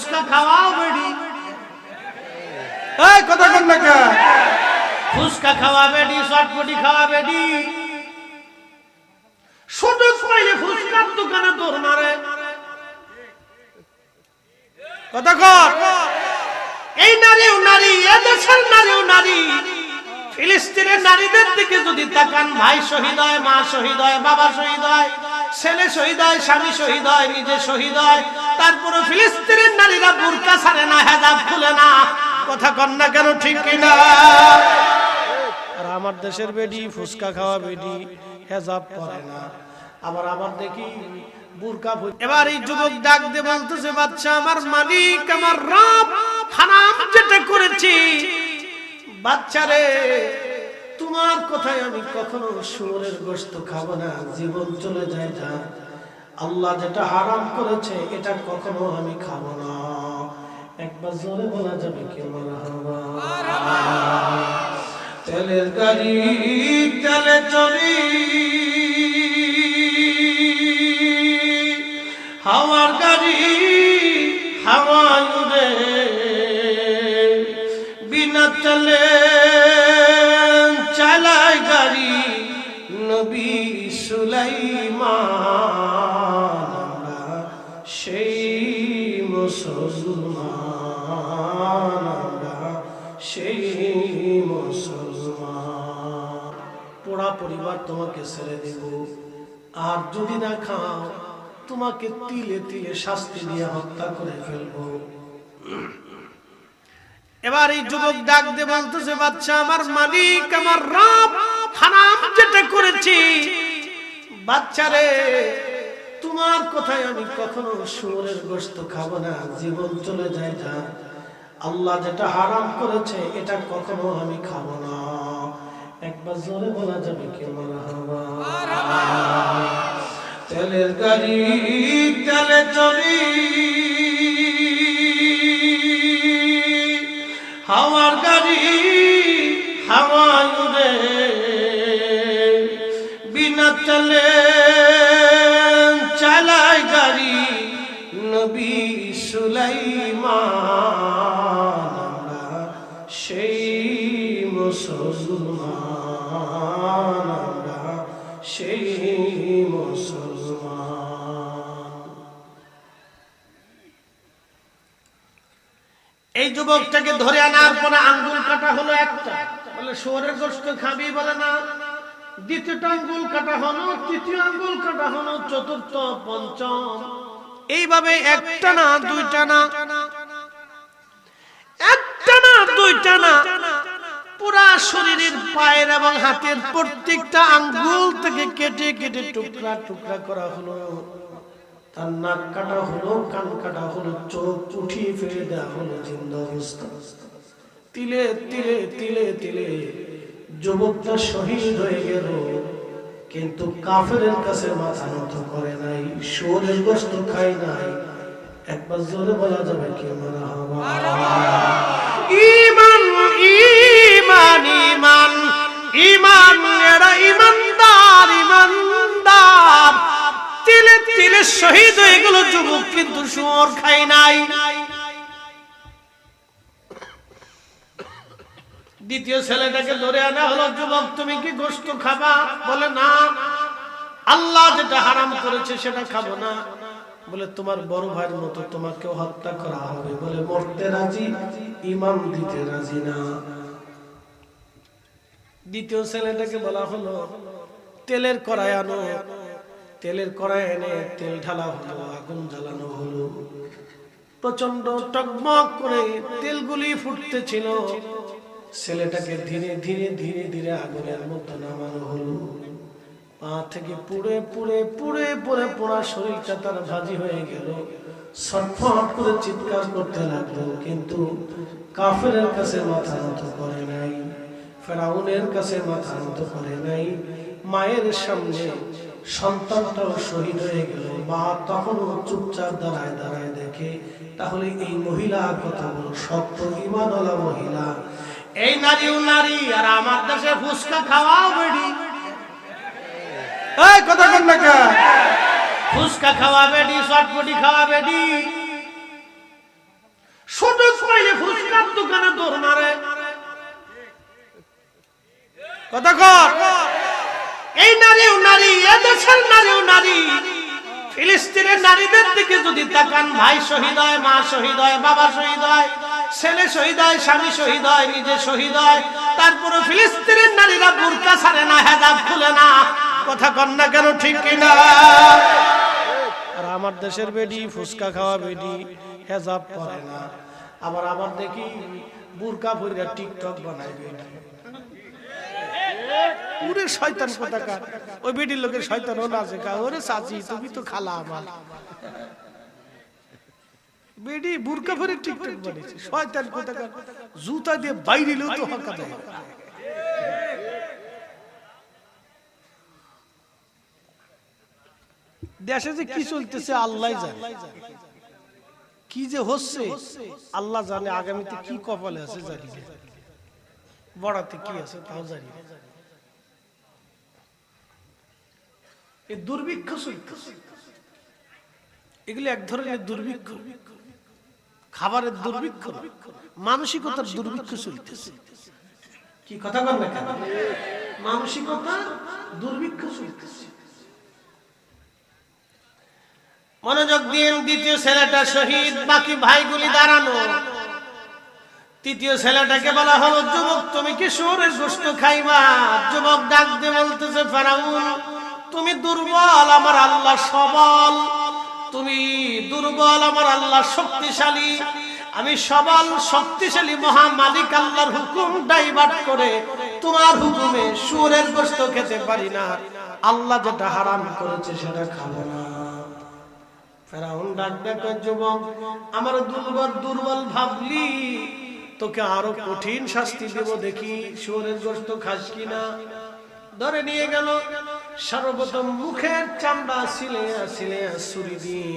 ফুচকা খাওয়াও বেডি এই কথা কন না কে ফুচকা খাওয়া বেডি চটপটি খাওয়া বেডি সুযোগ পাইলে ফুচকার দোকানে দৌড় মারে কথা কর এই নারীও নারী এদেশের নারীও নারী। ফিলিস্তিনের নারীদের দিকে যদি তাকান ভাই শহীদ হয় মা শহীদ হয় বাবা শহীদ হয় ছেলে শহীদ হয় স্বামী শহীদ হয় নিজে শহীদ হয় তারপরে ফিলিস্তিনের নারীরা বুরকা ছাড়ে না, হেজাব খুলে না। কথা কন না কেন, ঠিক কিনা? আর আমার দেশের বেডি, ফুচকা খাওয়া বেডি, হেজাব পরে না। আবার আবার দেখি বুরকা এবার এই যুবক ডাক দিয়ে বলতেছে বাচ্চা আমার মালিক, আমার রব, হারাম যেটা করেছি। বাচ্চারে তোমার কথায় আমি কখনো শুয়োরের গোস্ত খাব না, জীবন চলে যায় যা আল্লাহ যেটা হারাম করেছে, এটা কখনো আমি খাব না। একবার জোরে বলা যাবে কি তেলের গাড়ি, তেলে চলি হাওয়ার গাড়ি, হাওয়ায় উড়ে। বিনা চলে চালায় গাড়ি, নবী সুলাইমান। মুসলমান, সেই মুসলমান। পোড়া পরিবার তোমাকে ছেড়ে দেব। আর যদি না খাও তোমাকে তিলে তিলে শাস্তি দিয়ে হত্যা করে ফেলব। এবার এই যুবক ডাক দিয়ে বলতেছে বাচ্চা, আমার মালিক, আমার রব, হারাম যেটা করেছি। বাচ্চারে তোমার কথায় আমি কখনো শুয়োরের গোস্ত খাব না, জীবন চলে যায় যা। আল্লাহ যেটা হারাম করেছে, এটা কখনো আমি খাব না। একবার জোরে বলা যাবে কি তেলের গাড়ি, তেলে চলি হাওয়ার গাড়ি, হাওয়ায় উড়ে। বিনা চলে চালায় গাড়ি, নবী সুলাইমান, সেই মুসলমান, সেই এই যুবকটাকে ধরে আনার পরে আঙ্গুল কাটা হলো একটা। বলে, শুয়োরের গোস্ত খাবি বলে না। আঙ্গুল কাটা হলো, তৃতীয় আঙ্গুল কাটা হলো, চতুর্থ, পঞ্চম। এইভাবে একটা না, দুইটা না। একটা না, দুইটা না। পুরা শরীরের পায়ের এবং হাতের প্রত্যেকটা আঙ্গুল থেকে কেটে কেটে টুকরা টুকরা করা হলো। তার নাক কাটা হলো, কান কাটা হলো, চোখ উঠিয়ে ফেলে দেওয়া হলো, জিন্দা অবস্থা। তিলে তিলে তিলে তিলে। যুবকটা শহীদ হয়ে গেল, কিন্তু কাফেরের কাছে মাথা নত করে নাই শোরের গোস্ত খাই নাই। একবার জোরে বলা যাবে কি মারা ইমান ইমান ইমান। ইমান তিলে তিলে শহীদ হয়ে গেল, যুবক কিন্তু শুয়োর খাই নাই। দ্বিতীয় ছেলেটাকে ধরে আনা হলো, যুবক, তুমি কি গোস্ত খাবা? বলে, না। আল্লাহ যেটা হারাম করেছে সেটা খাব না। বলে, তোমার বড় ভাইয়ের মতো তোমাকেও হত্যা করা হবে। বলে, মরতে রাজি, ইমাম দিতে রাজি না। দ্বিতীয় ছেলেটাকে বলা হলো, তেলের কড়াই আনো। তেলের কড়াই এনে তেল ঢালা হলো, আগুন জ্বালানো হলো। প্রচণ্ড টকমক করে তেলগুলি ফুটতেছিল ছেলেটাকে ধীরে ধীরে ধীরে ধীরে আগুনের মধ্যে নামানো হলো। পা থেকে পুড়ে পুড়ে পুড়ে পুড়ে পোড়া শরীরটা তার ভাজি হয়ে গেল। ছটফট করে চিৎকার করতে লাগল, কিন্তু কাফেরের কাছে মাথা নত করে নাই, ফেরাউনের কাছে মাথা নত করে নাই। মায়ের সামনে সন্তানটাও শহীদ হয়ে গেল। মা তখনও চুপচাপ দাঁড়ায় দাঁড়ায় দেখে, তাহলে এই মহিলা কথা বলো সত্য ইমানওয়ালা মহিলা এই নারীও নারী আর আমার দেশে ফুচকা খাওয়াও বেড়ি। এই কথা কন না কে? ফুচকা খাওয়া বেডি চটপটি খাওয়া বেডি। পাইলে ফুচকার দোকানে দৌড় মারে। কথা কর। এই নারীও নারী এ দেশের নারীও নারী। ফিলিস্তিনের নারীদের দিকে যদি তাকান ভাই শহীদ হয় মা শহীদ হয় বাবা শহীদ হয় ছেলে শহীদ হয়, স্বামী শহীদ হয়, নিজে শহীদ হয়। তারপরে ফিলিস্তিনের নারীরা বুরকা ছাড়ে না, হেজাব খুলে না। কথা কন না কেন, ঠিক কিনা আর আমার দেশের বেডি, ফুচকা খাওয়া বেডি, হেজাব করে না। আবার আবার দেখি বুরকা ভরিয়া টিকটক বানায় বেডি। পুরে শয়তান কোথাকার? ওই বেডির লোকের শয়তান ও নাচে কা ওরে চাচি, তুমি তো খালা আমার। বেডি বুরকা বানিয়েছে। শয়তান কোথাকার জুতা দিয়ে বাইরে তো হকা দেয় দেশে যে কি চলতেছে আল্লাহ জানে। কি যে হচ্ছে আল্লাহ জানে আগামীতে কি কপালে আছে জানি বড়াতে কি আছে তাও জানি এই দুর্ভিক্ষ এগুলি এক ধরনের দুর্ভিক্ষ। খাবারের দুর্ভিক্ষ মানসিকতার দুর্ভিক্ষ চলতেছে। কি কথা বল না কেন? মানসিকতা দুর্ভিক্ষ চলতেছে। মনোযোগ দিন দ্বিতীয় ছেলেটা শহীদ বাকি ভাইগুলি দাঁড়ানো। তৃতীয় ছেলেটাকে বলা হলো যুবক তুমি কি সুরের গোস্ত খাইবা। যুবক ডাক দিয়ে বলতেছে ফেরাউন তুমি দুর্বল আমার আল্লাহ সবল। তুমি দুর্বল, আমার আল্লাহ শক্তিশালী। আমি সবল, শক্তিশালী, মহা মালিক, আল্লাহর হুকুম ডাইভার্ট করে তোমার হুকুমে সুরের গোস্ত খেতে পারি না। আল্লাহ যেটা হারাম করেছে সেটা খাব না। ধরে নিয়ে গেল। সর্বপ্রথম মুখের চামড়া ছিলে ছিলে ছুরি দিয়ে।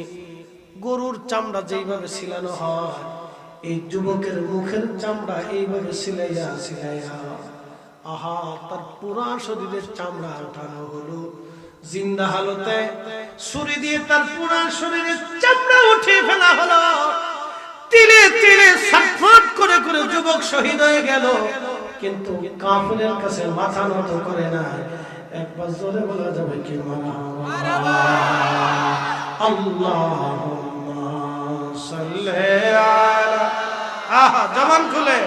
গরুর চামড়া যেইভাবে ছিলানো হয়, এই যুবকের মুখের চামড়া এইভাবে সিলাইয়া সিলাইয়া। আহা, তার পুরা শরীরের চামড়া ওঠানো হলো। জিন্দা হালতে ছুরি দিয়ে তার পুরা শরীরের চামড়া উঠিয়ে ফেলা হলো। তিলে তিলে ছটফট করে করে যুবক শহীদ হয়ে গেল। কিন্তু কাফিরের কাছে মাথা নত করে না একবার জোরে বলা যাবে কি মারা? আল্লাহুম্মা সাল্লি আলা আহা জবান খুলে।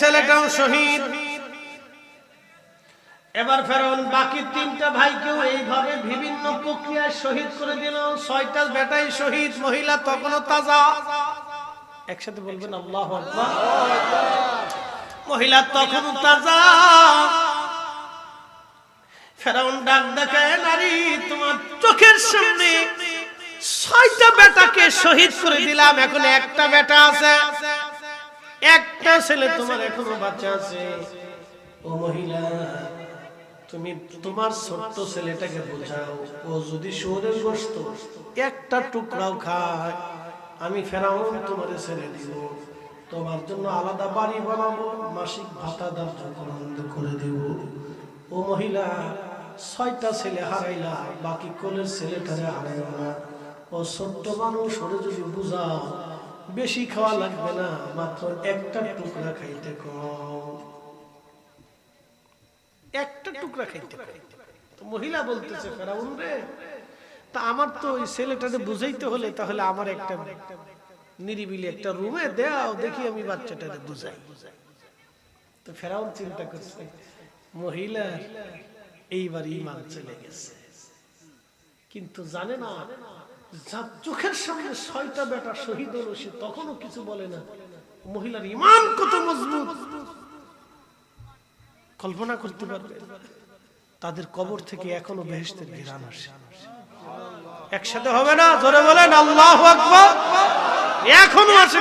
ছেলেটাও শহীদ। এবার ফেরন বাকি তিনটা ভাইকেও এইভাবে বিভিন্ন প্রক্রিয়ায় শহীদ করে দিল। ছয়টা বেটাই শহীদ, মহিলা তখনও তাজা। একসাথে বলবেন, আল্লাহ মহিলা তখন তাজা। ফেরাউন ডাক দেখায় নারী, তোমার চোখের সামনে ছয়টা বেটাকে শহীদ করে দিলাম, এখন একটা বেটা আছে। একটা ছেলে তোমার এখনও বাচ্চা আছে। ও মহিলা তুমি তোমার ছোট্ট ছেলেটাকে বোঝাও, ও যদি শহরের গোস্ত একটা টুকরাও খায়, আমি ফেরাও তোমার ছেড়ে দিব। তোমার জন্য আলাদা বাড়ি বানাবো, মাসিক ভাতা ধার্য বন্ধ করে দেব। ও মহিলা, ছয়টা ছেলে হারাইলা, বাকি কোলের ছেলেটারে হারাইও না। ও ছোট্ট মানুষ, ওরে যদি বুঝাও, বেশি খাওয়া লাগবে না, মাত্র একটা টুকরা খাইতে কম। টুকরা খাইতে মহিলা বলতেছে, ফেরাউন রে, তা আমার তো ওই ছেলেটারে বুঝাইতে হলে তাহলে আমার একটা নিরিবিলি একটা রুমে দেও, দেখি আমি বাচ্চাটারে বুঝাই। তো ফেরাউন চিন্তা করছে এইবার ইমান চলে গেছে। কিন্তু জানে না, যার চোখের সামনে ছয়টা বেটা শহীদ হলো, সে তখনও কিছু বলে না। মহিলার ইমান কত মজবুত। কল্পনা করতে পারবে। তাদের কবর থেকে এখনও বেহেস্তের ঘেরান আসে। একসাথে হবে না? ধরে বলেন, আল্লাহ এখনও আছে